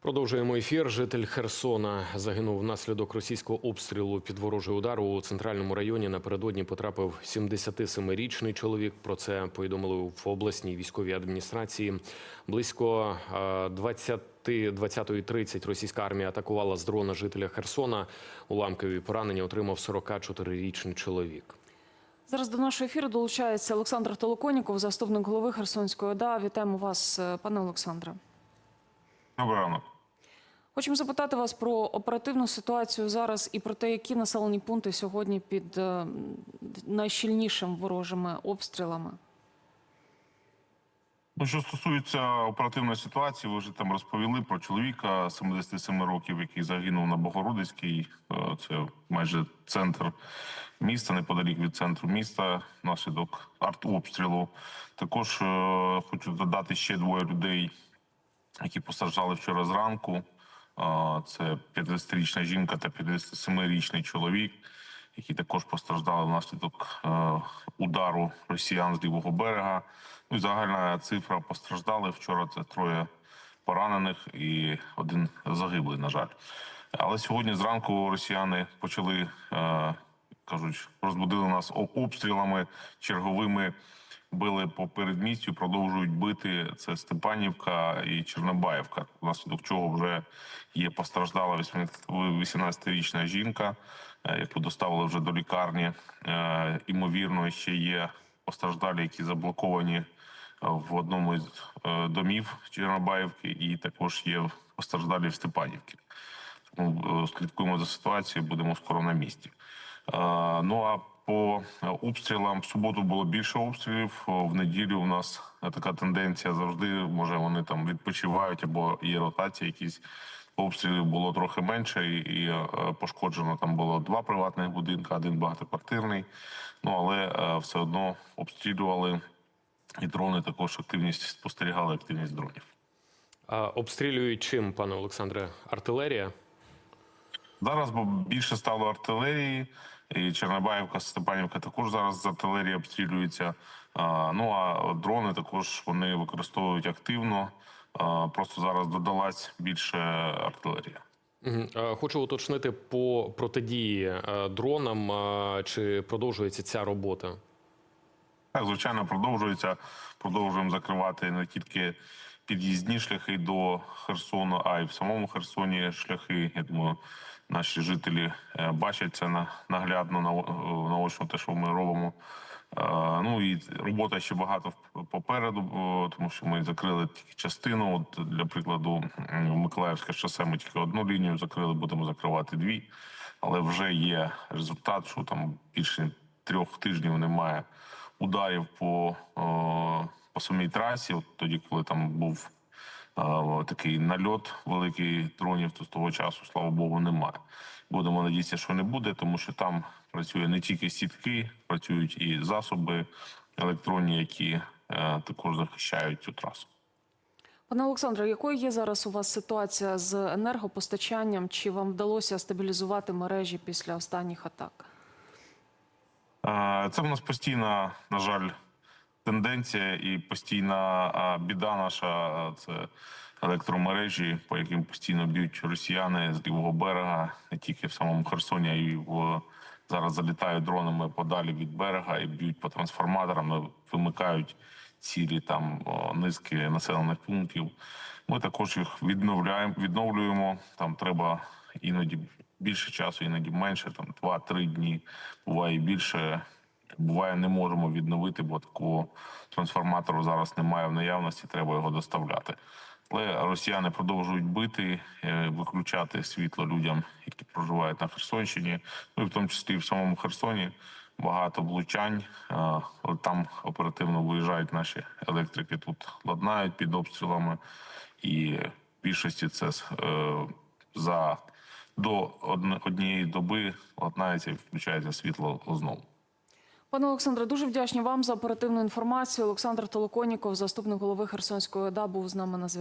Продовжуємо ефір. Житель Херсона загинув внаслідок російського обстрілу під ворожий удар у центральному районі. Напередодні потрапив 77-річний чоловік. Про це повідомили в обласній військовій адміністрації. Близько е, 20 20.30 російська армія атакувала з дрона жителя Херсона. Уламкові поранення отримав 44-річний чоловік. Зараз до нашого ефіру долучається Олександр Толоконіков, заступник голови Херсонської ОДА. Вітаємо вас, е, пане Олександре. Добрий ранок. Хочемо запитати вас про оперативну ситуацію зараз і про те, які населені пункти сьогодні під е, найщільнішим ворожими обстрілами. Ну, що стосується оперативної ситуації, ви вже там розповіли про чоловіка 77 років, який загинув на Богородицькій. Е, Це майже центр міста, неподалік від центру міста, внаслідок артобстрілу. Також е, хочу додати ще двоє людей, які постраждали вчора зранку. Це 50-річна жінка та 57-річний чоловік, які також постраждали внаслідок е, удару росіян з лівого берега. Ну і загальна цифра постраждалих вчора. Це троє поранених і один загиблий, на жаль. Але сьогодні зранку росіяни почали е, кажуть, розбудили нас обстрілами черговими. Били по передмістю, продовжують бити. Це Степанівка і Чорнобаївка, внаслідок чого вже є постраждала 18-річна жінка, е, яку доставили вже до лікарні. Е, Імовірно, ще є постраждалі, які заблоковані е, в одному із е, домів Чорнобаївки, і також є постраждалі в Степанівці. Тому е, слідкуємо за ситуацією, будемо скоро на місці. Е, Ну а по е, обстрілам в суботу було більше обстрілів. В неділю у нас е, така тенденція завжди. Може вони там відпочивають або є ротація. Якісь обстрілів було трохи менше, і, і е, пошкоджено там було два приватних будинки, один багатоквартирний. Ну але е, все одно обстрілювали. І дрони також активність спостерігали активність дронів. А обстрілюють чим, пане Олександре? Артилерія? Зараз бо більше стало артилерії, і Чорнобаївка, Степанівка також зараз з артилерії обстрілюються. Ну а дрони також вони використовують активно. Просто зараз додалась більше артилерія. Хочу уточнити по протидії е, дронам, чи продовжується ця робота? Так, звичайно, продовжується. Продовжуємо закривати не тільки під'їзні шляхи до Херсону, а й в самому Херсоні шляхи. Я думаю, наші жителі е, бачать це на- наглядно наочно, те, що ми робимо. Е, Ну і робота ще багато попереду, тому що ми закрили тільки частину. От для прикладу, Миколаївське шосе ми тільки одну лінію закрили, будемо закривати дві. Але вже є результат, що там більше трьох тижнів немає ударів по, по самій трасі. От тоді, коли там був е, такий нальот великий дронів, то з того часу, слава Богу, немає. Будемо надіятися, що не буде, тому що там працює не тільки сітки, працюють і засоби електронні, які е, також захищають цю трасу. Пане Олександре, якою є зараз у вас ситуація з енергопостачанням? Чи вам вдалося стабілізувати мережі після останніх атак? Е, Це в нас постійна, на жаль, тенденція і постійна е, біда наша е, це електромережі, по яким постійно б'ють росіяни з лівого берега, не тільки в самому Херсоні, а й в зараз залітають дронами подалі від берега і б'ють по трансформаторам, ну, вимикають цілі там низки населених пунктів. Ми також їх відновляємо, відновлюємо. Там треба іноді більше часу, іноді менше, там 2-3 дні, буває більше. Буває, не можемо відновити, бо такого трансформатору зараз немає в наявності, треба його доставляти. Але росіяни продовжують бити, е, виключати світло людям, які проживають на Херсонщині. Ну і в тому числі в самому Херсоні багато влучань. е, там оперативно виїжджають наші електрики, тут ладнають під обстрілами. І в більшості це е, за до однієї доби ладнається і включається світло знову. Пане Олександре, дуже вдячні вам за оперативну інформацію. Олександр Толоконіков, заступник голови Херсонської ОДА, був з нами на зв'язку.